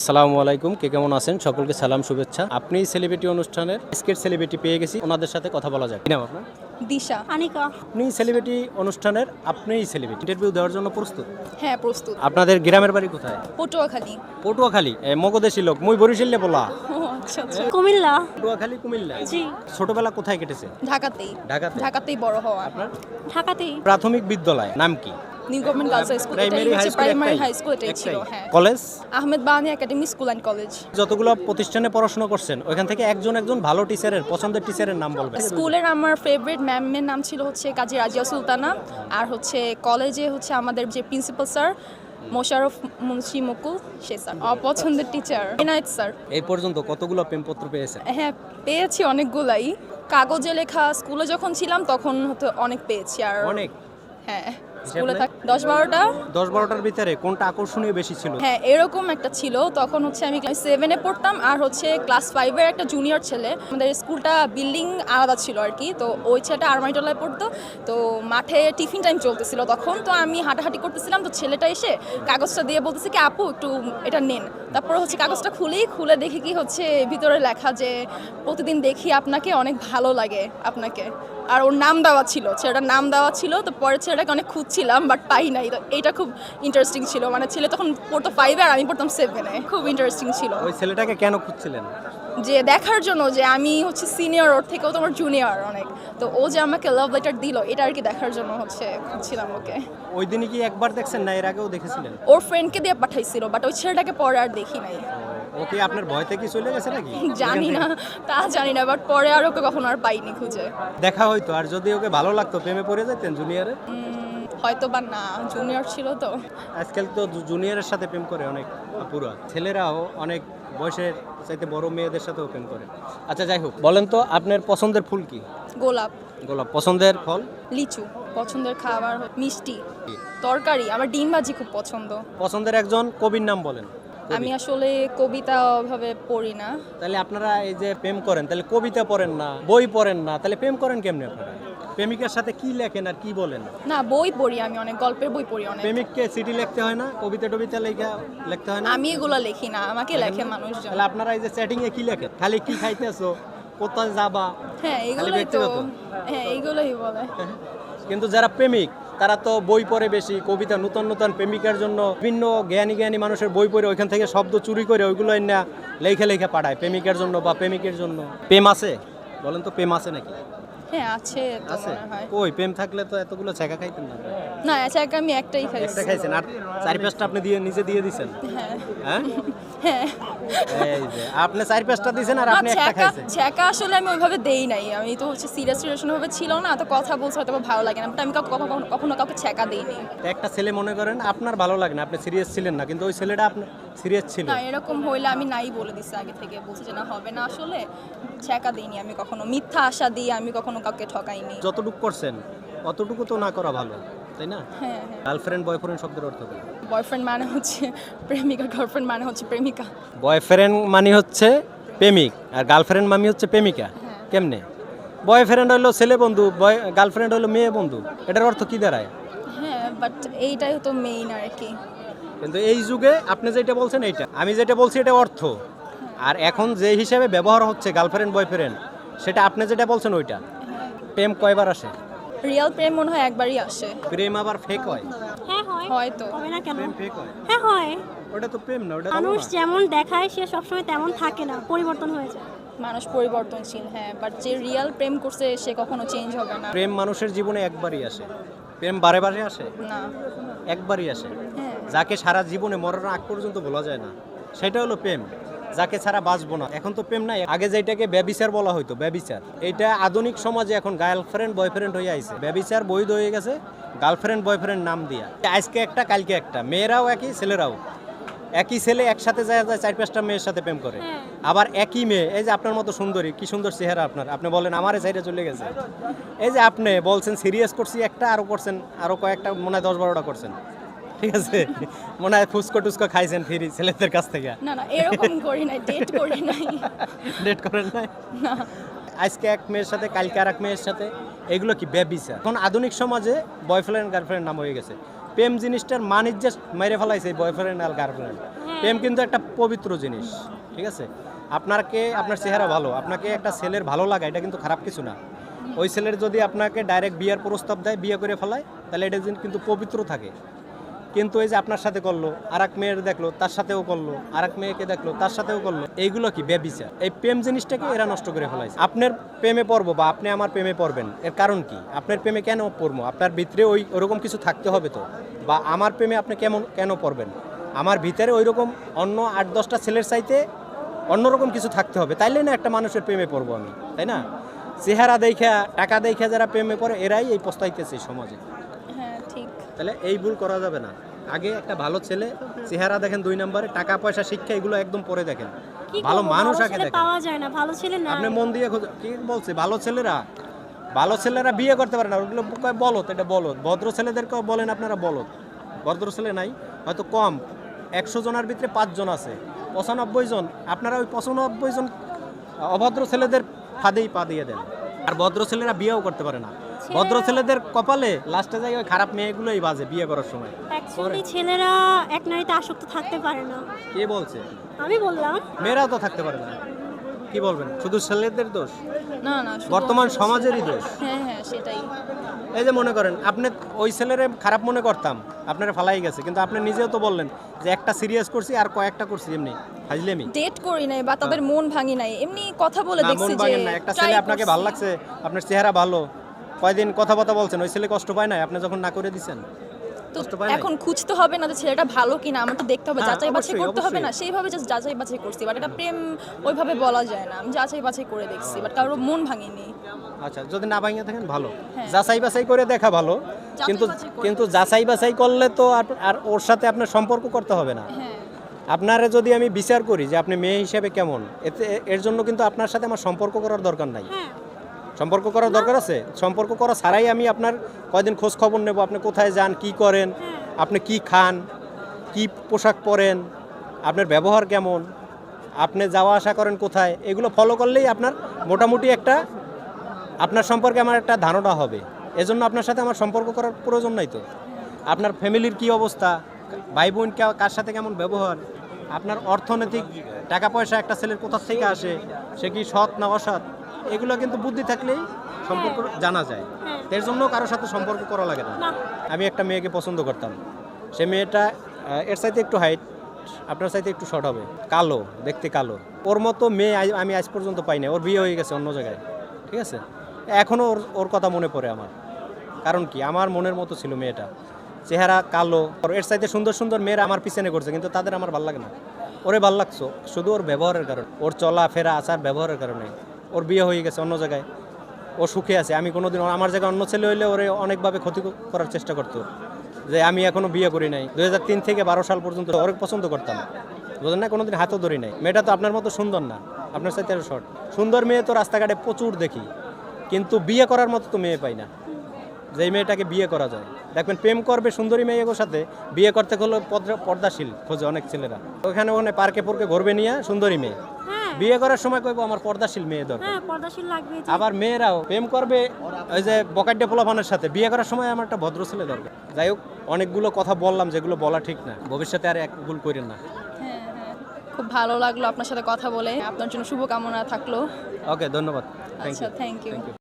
আসসালামু আলাইকুম। কে কেমন আছেন? সকলকে সালাম শুভেচ্ছা। আপনি সেলিব্রিটি অনুষ্ঠানের স্কেট সেলিব্রিটি পেয়ে গেছি। ওনাদের সাথে কথা বলা কি নাম আপনার? দিশা। আনিকা। আপনি সেলিব্রিটি অনুষ্ঠানের আপনিই সেলিব্রিটি। ইন্টারভিউ দেওয়ার জন্য প্রস্তুত? হ্যাঁ প্রস্তুত। আপনাদের গ্রামের বাড়ি কোথায়? পটুয়াখালী। পটুয়াখালী। এ, মগদেশি লোক। মুই বরিশালে বলা। ও আচ্ছা আচ্ছা। কুমিল্লা। পটুয়াখালী কুমিল্লা। জি। ছোটবেলা কোথায় কেটেছে? ঢাকাতেই। ঢাকাতে? ঢাকাতেই বড় হওয়া। আপনার? ঢাকাতেই। প্রাথমিক বিদ্যালয়। নাম কি? New government girls high school primary high school primary high school এটাই ছিল হ্যাঁ। College Ahmed Bahani academy school and college যতগুলো প্রতিষ্ঠানে পড়াশোনা করছেন ওইখান থেকে একজন একজন ভালো টিচারের পছন্দের টিচারের নাম বলবেন। স্কুলের আমার ফেভারিট ম্যামের নাম ছিল হচ্ছে কাজী রাজিয়া সুলতানা আর হচ্ছে কলেজে হচ্ছে আমাদের যে প্রিন্সিপাল স্যার মোশারফ মুন্সি মুকুল সে স্যার অপছন্দের টিচার এনায়েত স্যার এই পর্যন্ত কতগুলো প্রেমপত্র পেয়েছেন? হ্যাঁ পেয়েছি অনেকগুলাই। কাগজে লেখা স্কুলে যখন ছিলাম তখন হতো অনেক পেয়েছি আর অনেক? হ্যাঁ। স্কুলে থাক দশ বারোটা? দশ বারোটার ভিতরে কোনটা আকর্ষণীয় বেশি ছিল? হ্যাঁ এরকম একটা ছিল। তখন হচ্ছে আমি ক্লাস সেভেনে পড়তাম আর হচ্ছে ক্লাস ফাইভের একটা জুনিয়র ছেলে। আমাদের স্কুলটা বিল্ডিং আলাদা ছিল আর কি। তো ওই ছেলেটা আরমাইটলায় পড়তো। তো মাঠে টিফিন টাইম চলতেছিল তখন। তো আমি হাঁটাহাঁটি করতেছিলাম। তো ছেলেটা এসে কাগজটা দিয়ে বলতেছে কি আপু একটু এটা নেন। তারপর হচ্ছে কাগজটা খুলেই খুলে দেখি কি হচ্ছে ভিতরে লেখা যে প্রতিদিন দেখি আপনাকে অনেক ভালো লাগে আপনাকে। আর ওর নাম দেওয়া ছিল ছেলেটার নাম দেওয়া ছিল তো পরে ছেলেটাকে অনেক খুঁজছিলাম বাট পাই নাই। তো এইটা খুব ইন্টারেস্টিং ছিল। মানে ছেলে তখন পড়তো ফাইভে আর আমি পড়তাম সেভেনে খুব ইন্টারেস্টিং ছিল। ওই ছেলেটাকে কেন খুঁজছিলেন? যে দেখার জন্য যে আমি হচ্ছে সিনিয়র ওর থেকেও তোমার জুনিয়র অনেক। তো ও যে আমাকে লাভ লেটার দিল এটা আর কি দেখার জন্য হচ্ছে খুঁজছিলাম ওকে। ওই দিনই কি একবার দেখছেন না এর আগেও দেখেছিলেন? ওর ফ্রেন্ডকে দিয়ে পাঠাইছিল বাট ওই ছেলেটাকে পরে আর দেখি নাই। ওকে আপনার ভয়তে কি চলে গেছে নাকি? জানি না তা জানি না বাট পরে আর ওকে কখনো আর পাইনি খুঁজে। দেখা হয়তো আর যদি ওকে ভালো লাগতো প্রেমে পড়ে যেতেন জুনিয়রে হয়তো বা না জুনিয়র ছিল তো। আজকাল তো জুনিয়রের সাথে প্রেম করে অনেক পুরা ছেলেরাও অনেক বয়সের চাইতে বড় মেয়েদের সাথেও প্রেম করে। আচ্ছা যাই হোক বলেন তো আপনার পছন্দের ফুল কি? গোলাপ। গোলাপ পছন্দের ফল? লিচু পছন্দের খাবার মিষ্টি। তরকারি আমার ডিম ভাজি খুব পছন্দ। পছন্দের একজন কবির নাম বলেন। আমি আসলে কবিতা ওভাবে পড়ি না। তাহলে আপনারা এই যে প্রেম করেন তাহলে কবিতা পড়েন না বই পড়েন না তাহলে প্রেম করেন কেমনে আপনারা? প্রেমিকার সাথে কি লেখেন আর কি বলেন? না বই পড়ি আমি অনেক গল্পের বই পড়ি অনেক। প্রেমিককে চিঠি লিখতে হয় না কবিতা টবিতা লেখা লিখতে হয় না? আমি এগুলো লিখি না আমাকে লেখে মানুষজন। তাহলে আপনারা এই যে চ্যাটিং এ কি লেখেন? খালি কি খাইতেছো? কোথায় যাবা? হ্যাঁ এগুলোই তো হ্যাঁ এইগুলোই বলে। কিন্তু যারা প্রেমিক তারা তো বই পড়ে বেশি কবিতা নতুন নতুন প্রেমিকার জন্য বিভিন্ন জ্ঞানী জ্ঞানী মানুষের বই পড়ে ওইখান থেকে শব্দ চুরি করে ওইগুলো না লেখে লেখে পাঠায় প্রেমিকার জন্য বা প্রেমিকের জন্য। প্রেম আছে? বলেন তো প্রেম আছে নাকি? হ্যাঁ আছে আছে? কই প্রেম থাকলে তো এতগুলো ছেঁকা খাইতেন না। না আমি একটাই একটা খাইছেন আর চারি পাঁচটা আপনি দিয়ে নিজে দিয়ে দিছেন? হ্যাঁ। হ্যাঁ? এই যে আপনি চারি পাঁচটা দিয়েছেন আর আপনি একটা খাইছেন। ছ্যাঁকা আসলে আমি ওইভাবে দেই নাই। আমি তো হচ্ছে সিরিয়াস রিলেশন ভাবে ছিল না তো কথা বলতে হয়তো ভালো লাগে না বাট আমি কাউকে কখনো কখনো- কাউকে ছ্যাঁকা দিইনি তো একটা ছেলে মনে করেন আপনার ভালো লাগে না আপনি সিরিয়াস ছিলেন না কিন্তু ওই ছেলেটা আপনার সিরিয়াস ছিল। না এরকম হইলে আমি নাই বলে দিছি আগে থেকে বলছি যে না হবে না আসলে। ছ্যাঁকা দিইনি আমি কখনো মিথ্যা আশা দিয়ে আমি কখনো কাউকে ঠকাইনি। যতটুকু করছেন অতটুকু তো না করা ভালো। তাই না? হ্যাঁ হ্যাঁ। গার্লফ্রেন্ড বয়ফ্রেন্ড শব্দের অর্থ কি? বয়ফ্রেন্ড মানে হচ্ছে প্রেমিকা গার্লফ্রেন্ড মানে হচ্ছে প্রেমিকা। বয়ফ্রেন্ড মানে হচ্ছে প্রেমিক আর গার্লফ্রেন্ড মামি হচ্ছে প্রেমিকা। কেমনে? বয়ফ্রেন্ড হলো ছেলে বন্ধু বয় গার্লফ্রেন্ড হলো মেয়ে বন্ধু। এটার অর্থ কি দাঁড়ায়? হ্যাঁ বাট এইটাই তো মেইন আর কি। কিন্তু এই যুগে আপনি যেটা বলছেন এইটা। আমি যেটা বলছি এটা অর্থ। আর এখন যে হিসাবে ব্যবহার হচ্ছে গার্লফ্রেন্ড বয়ফ্রেন্ড সেটা আপনি যেটা বলছেন ওইটা। প্রেম কয়বার আসে? রিয়েল প্রেম মনে হয় একবারই আসে। প্রেম আবার ফেক হয়? হ্যাঁ হয়। হয়তো। হবে না কেন? প্রেম ফেক হয়? হ্যাঁ হয়। ওটা তো প্রেম না ওটা মানুষ যেমন দেখায় সে সবসময় তেমন থাকে না পরিবর্তন হয়ে যায়। মানুষ পরিবর্তনশীল হ্যাঁ বাট যে রিয়েল প্রেম করছে সে কখনো চেঞ্জ হবে না। প্রেম মানুষের জীবনে একবারই আসে। প্রেম বারে বারে আসে? না। একবারই আসে? হ্যাঁ। যাকে সারা জীবনে মরার আগ পর্যন্ত বলা যায় না। সেটা হলো প্রেম। যাকে ছাড়া বাঁচবো না। এখন তো প্রেম নাই। আগে যেটাকে ব্যবিচার বলা হতো ব্যবিচার। এটা আধুনিক সমাজে এখন গার্লফ্রেন্ড বয়ফ্রেন্ড হয়ে আইছে। ব্যবিচার বৈধ হয়ে গেছে গার্লফ্রেন্ড বয়ফ্রেন্ড নাম দিয়া। আজকে একটা কালকে একটা। মেয়েরাও একই ছেলেরাও। একই ছেলে একসাথে যায় যায় চার পাঁচটা মেয়ের সাথে প্রেম করে। আবার একই মেয়ে এই যে আপনার মতো সুন্দরী কি সুন্দর চেহারা আপনার। আপনি বলেন আমারে সাইডে চলে গেছে। এই যে আপনি বলছেন সিরিয়াস করছি একটা আরও করছেন আরও কয়েকটা মনে হয় দশ বারোটা করছেন। ঠিক আছে? মনে হয় ফুচকো টুচকো খাইছেন ফিরি ছেলেদের কাছ থেকে। না না এরকম করি নাই ডেট করি নাই। ডেট করেন নাই? না। আজকে এক মেয়ের সাথে কালকে আর এক মেয়ের সাথে এগুলো কি ব্যবিচার এখন আধুনিক সমাজে বয়ফ্রেন্ড গার্লফ্রেন্ড নাম হয়ে গেছে। প্রেম জিনিসটার মানিজ্য মেরে ফেলাইছে বয়ফ্রেন্ড আর গার্লফ্রেন্ড প্রেম কিন্তু একটা পবিত্র জিনিস ঠিক আছে? আপনাকে আপনার চেহারা ভালো আপনাকে একটা ছেলের ভালো লাগা এটা কিন্তু খারাপ কিছু না। ওই ছেলের যদি আপনাকে ডাইরেক্ট বিয়ের প্রস্তাব দেয় বিয়ে করে ফেলায় তাহলে এটা কিন্তু পবিত্র থাকে। কিন্তু এই যে আপনার সাথে করল আর এক মেয়ের দেখল, তার সাথেও করল আর এক মেয়েকে দেখল, তার সাথেও করল, এইগুলো কি ব্যবিচার এই প্রেম জিনিসটাকে এরা নষ্ট করে ফেলাইছে। আপনার প্রেমে পড়ব বা আপনি আমার প্রেমে পড়বেন, এর কারণ কি? আপনার প্রেমে কেন পড়ব? আপনার ভিতরে ওই ওরকম কিছু থাকতে হবে তো? বা আমার প্রেমে আপনি কেমন কেন পড়বেন? আমার ভিতরে ওই রকম অন্য আট, দশটা ছেলের চাইতে অন্যরকম কিছু থাকতে হবে। তাইলে না একটা মানুষের প্রেমে পড়ব আমি, তাই না? চেহারা দেখা টাকা দেখা যারা প্রেমে পড়ে, এরাই এই পস্তাইতেছে সমাজে। তাহলে এই ভুল করা যাবে না। আগে একটা ভালো ছেলে চেহারা দেখেন দুই নম্বরে টাকা পয়সা শিক্ষা এগুলো একদম পরে দেখেন। ভালো মানুষ আগে দেখেন। পাওয়া যায় না ভালো ছেলে না আপনি মন দিয়ে কি বলছে? ভালো ছেলেরা? ভালো ছেলেরা বিয়ে করতে পারে না। ওগুলো বলত এটা বলত ভদ্র ছেলেদেরকেও বলেন আপনারা বলত ভদ্র ছেলে নাই হয়তো কম। একশো জনের ভিতরে পাঁচজন আছে। পঁচানব্বই জন। আপনারা ওই পঁচানব্বই জন অভদ্র ছেলেদের ফাঁদেই পা দিয়ে দেন। আর ভদ্র ছেলেরা বিয়েও করতে পারে না। ভদ্র ছেলেদের কপালে লাস্টে যায় ওই খারাপ মেয়েগুলোই বাজে বিয়ে করার সময়। অ্যাকচুয়ালি ছেলেরা এক নারীতে আসক্ত থাকতে পারে না। কে বলছে? আমি বললাম। মেয়েরাও তো থাকতে পারে না। কি বলবেন? শুধু ছেলেদের দোষ? না না বর্তমান সমাজেরই দোষ? হ্যাঁ হ্যাঁ সেটাই। এই যে মনে করেন আপনি ওই ছেলেরে খারাপ মনে করতাম আপনারা ফালাই গেছে কিন্তু আপনি নিজেও তো বললেন যে একটা সিরিয়াস করছি আর কয়েকটা করছি এমনি হাজলেমি ডেট করি নাই বা তাদের মন ভাঙি নাই এমনি কথা বলে দেখছি যে ভাঙেন না একটা ছেলে আপনাকে ভালো লাগছে আপনার চেহারা ভালো কয়দিন কথাবার্তা বলছেন? ওই ছেলে কষ্ট পায় না আপনি যখন না করে তো নাই? এখন খুঁজতে হবে না যে ছেলেটা ভালো কিনা আমার তো দেখতে হবে হ্যাঁ, যাচাই বাছাই করতে হবে না। সেইভাবে জাস্ট যাচাই বাছাই করছি বাট এটা প্রেম ওইভাবে বলা যায় না। আমি যাচাই বাছাই করে দেখছি বাট কারোর মন ভাঙিনি। আচ্ছা যদি না ভাঙিয়ে থাকেন ভালো। হ্যাঁ। যাচাই বাছাই করে দেখা ভালো কিন্তু কিন্তু যাচাই বাছাই করলে তো আর- ওর সাথে আপনার সম্পর্ক করতে হবে না। হ্যাঁ। আপনারে যদি আমি বিচার করি যে আপনি মেয়ে হিসেবে কেমন এতে এর জন্য কিন্তু আপনার সাথে আমার সম্পর্ক করার দরকার নাই। সম্পর্ক করার দরকার আছে? সম্পর্ক করা ছাড়াই আমি আপনার কয়দিন খোঁজ খবর নেব আপনি কোথায় যান কি করেন আপনি কি খান কি পোশাক পরেন আপনার ব্যবহার কেমন আপনি যাওয়া আসা করেন কোথায় এগুলো ফলো করলেই আপনার মোটামুটি একটা আপনার সম্পর্কে আমার একটা ধারণা হবে। এজন্য আপনার সাথে আমার সম্পর্ক করার প্রয়োজন নাই তো। আপনার ফ্যামিলির কি অবস্থা ভাই বোন কার সাথে কেমন ব্যবহার আপনার অর্থনৈতিক টাকা পয়সা একটা ছেলের কোথা থেকে আসে সে কি সৎ না অসৎ? এগুলো কিন্তু বুদ্ধি থাকলেই সম্পর্ক জানা যায়। হ্যাঁ। এর জন্য কারোর সাথে সম্পর্ক করা লাগে না। আমি একটা মেয়েকে পছন্দ করতাম। সে মেয়েটা এর চাইতে একটু হাইট আপনার চাইতে একটু শর্ট হবে। কালো দেখতে কালো। ওর মতো মেয়ে আমি আজ পর্যন্ত পাই না ওর বিয়ে হয়ে গেছে অন্য জায়গায়। ঠিক আছে? এখনও ওর ওর কথা মনে পড়ে আমার। কারণ কি? আমার মনের মতো ছিল মেয়েটা। চেহারা কালো। এর সাইতে সুন্দর সুন্দর মেয়েরা আমার পিছনে করছে কিন্তু তাদের আমার ভালো লাগে না। ওরে ভালো লাগছো? শুধু ওর ব্যবহারের কারণে। ওর চলা ফেরা আচার ব্যবহারের কারণে। ওর বিয়ে হয়ে গেছে অন্য জায়গায়। ও সুখে আছে। আমি কোনোদিন আমার জায়গায় অন্য ছেলে হইলে ওরে অনেকভাবে ক্ষতি করার চেষ্টা করতো। যে আমি এখনও বিয়ে করি নাই। দু হাজার তিন থেকে বারো সাল পর্যন্ত ওরে পছন্দ করতাম। বুঝলেন না? কোনোদিন হাতও ধরি নাই। মেয়েটা তো আপনার মতো সুন্দর না। আপনার সাথে আরও শর্ট সুন্দর মেয়ে তো রাস্তাঘাটে প্রচুর দেখি। কিন্তু বিয়ে করার মতো তো মেয়ে পাই না। যে মেয়েটাকে বিয়ে করা যায়। দেখবেন প্রেম করবে সুন্দরী মেয়েগুলোর সাথে। বিয়ে করতে হলে পর্দা- পর্দাশীল খোঁজে অনেক ছেলেরা। ওখানে ওখানে পার্কে পর্কে ঘুরবে নিয়ে সুন্দরী মেয়ে। বিয়ে করার সময় কইবো আমার পর্দাশীল মেয়ে দরকার। হ্যাঁ পর্দাশীল লাগবে যে আবার মেয়েরাও প্রেম করবে ওই যে বকাড্ডে পোলাপানের সাথে। বিয়ে করার সময় আমার একটা ভদ্র ছেলে দরকার। যাই হোক অনেকগুলো কথা বললাম যেগুলো বলা ঠিক না। ভবিষ্যতে আর এক ভুল করেন না। হ্যাঁ হ্যাঁ। খুব ভালো লাগল আপনার সাথে কথা বলে। আপনার জন্য শুভকামনা থাকল। ওকে ধন্যবাদ। থ্যাংক আচ্ছা you thank you thank you